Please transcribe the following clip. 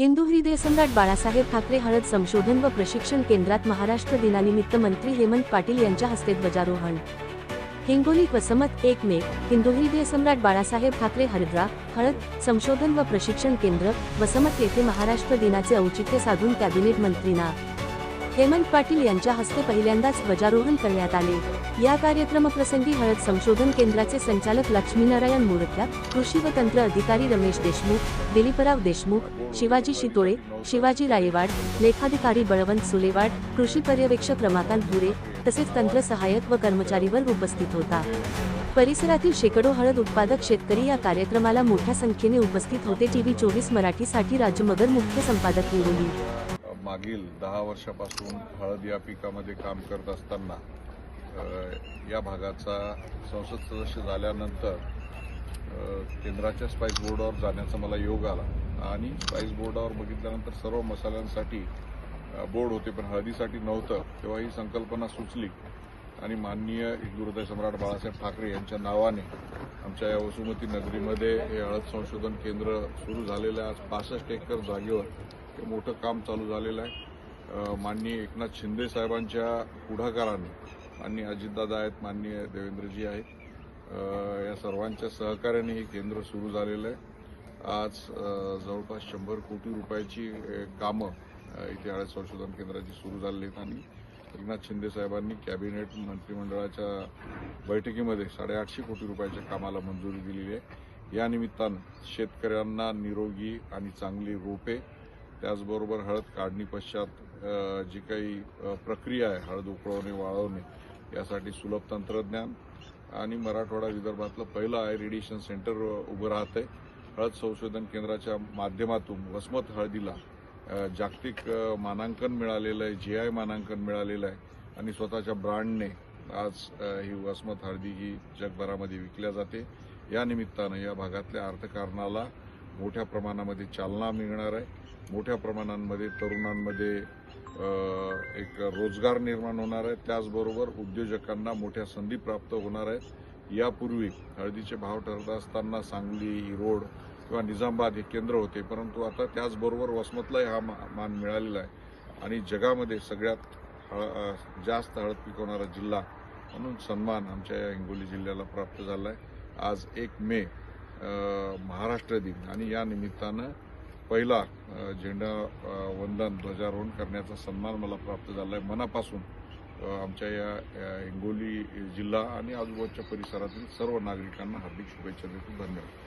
हिंदू हृदय सम्राट बाळासाहेब ठाकरे हळद संशोधन व प्रशिक्षण केंद्रात महाराष्ट्र दिनानिमित्त मंत्री हेमंत पाटील यांच्या हस्ते ध्वजारोहण. हिंगोली वसमत एक मे हिंदू हृदय सम्राट बाळासाहेब ठाकरे हरिद्रा हळद संशोधन व प्रशिक्षण केंद्र वसमत येथे महाराष्ट्र दिनाचे औचित्य साधून कॅबिनेट मंत्रीना हेमंत पाटील यांच्या हस्ते पहिल्यांदाच ध्वजारोहण करण्यात आले. या कार्यक्रमप्रसंगी हळद संशोधन केंद्राचे संचालक लक्ष्मीनारायण मोरत्या कृषी व तंत्र अधिकारी रमेश देशमुख दिलीपराव देशमुख शिवाजी शितोळे शिवाजी रायवाड लेखाधिकारी बळवंत सुलेवाड कृषी पर्यवेक्षक रमाकांत भुरे तसेच तंत्र सहाय्यक व कर्मचारीवर उपस्थित होता. परिसरातील शेकडो हळद उत्पादक शेतकरी या कार्यक्रमाला मोठ्या संख्येने उपस्थित होते. टीव्ही चोवीस मराठीसाठी राजमगर मुख्य संपादक निवडली. मागील दहा वर्षापासून हळद या पिकामध्ये काम करत असताना या भागाचा संसद सदस्य झाल्यानंतर केंद्राच्या स्पाईस बोर्डावर जाण्याचा मला योग आला. आणि स्पाईस बोर्डावर बघितल्यानंतर सर्व मसाल्यांसाठी बोर्ड होते पण हळदीसाठी नव्हतं तेव्हा ही संकल्पना सुचली. आणि माननीय हिंदू सम्राट बाळासाहेब ठाकरे यांच्या नावाने आमच्या या वसुमती नगरीमध्ये हे हळद संशोधन केंद्र सुरू झालेलं आज पासष्ट एकर जागेवर हे मोठं काम चालू झालेलं आहे. माननीय एकनाथ शिंदे साहेबांच्या पुढाकाराने माननीय अजितदादा आहेत माननीय देवेंद्रजी आहेत. या सर्वांच्या सहकार्याने हे केंद्र सुरू झालेलं आहे. आज जवळपास शंभर कोटी रुपयाची कामं इथे हळद संशोधन केंद्राची सुरू झालेली आहेत आणि एकनाथ शिंदे साहेबांनी कॅबिनेट मंत्रिमंडळाच्या बैठकीमध्ये साडेआठशे कोटी रुपयाच्या कामाला मंजुरी दिलेली आहे. या निमित्तानं शेतकऱ्यांना निरोगी आणि चांगली रोपे त्याचबरोबर हळद काढणी पश्चात जी काही प्रक्रिया आहे हळद उकळवणे वाळवणे यासाठी सुलभ तंत्रज्ञान आणि मराठवाडा विदर्भातलं पहिलं आय रेडिएशन सेंटर उभं राहत आहे हळद संशोधन केंद्राच्या माध्यमातून वसमत हळदीला जागतिक मानांकन मिळालेलं आहे जी आय मानांकन मिळालेलं आहे आणि स्वतःच्या ब्रँडने आज ही वसमत हळदी ही जगभरामध्ये विकल्या जाते. या निमित्तानं या भागातल्या अर्थकारणाला मोठ्या प्रमाणामध्ये चालना मिळणार आहे. मोठ्या प्रमाणांमध्ये तरुणांमध्ये एक रोजगार निर्माण होणार आहे. त्याचबरोबर उद्योजकांना मोठ्या संधी प्राप्त होणार आहेत. यापूर्वी हळदीचे भाव ठरत असताना सांगली रोड किंवा निजामाबाद हे केंद्र होते. परंतु आता त्याचबरोबर वसमतलाही हा मा- मान मिळालेला आहे. आणि जगामध्ये सगळ्यात हळ जास्त हळद पिकवणारा जिल्हा म्हणून सन्मान आमच्या या हिंगोली जिल्ह्याला प्राप्त झाला आहे आज एक मे महाराष्ट्र दिन. आणि या निमित्तानं पहिला झेंडा वंदन ध्वजारोहण करण्याचा सन्मान मला प्राप्त झाला आहे मनापासून आमच्या या या हिंगोली जिल्हा आणि आजूबाजूच्या परिसरातील सर्व नागरिकांना हार्दिक शुभेच्छा देतो. धन्यवाद.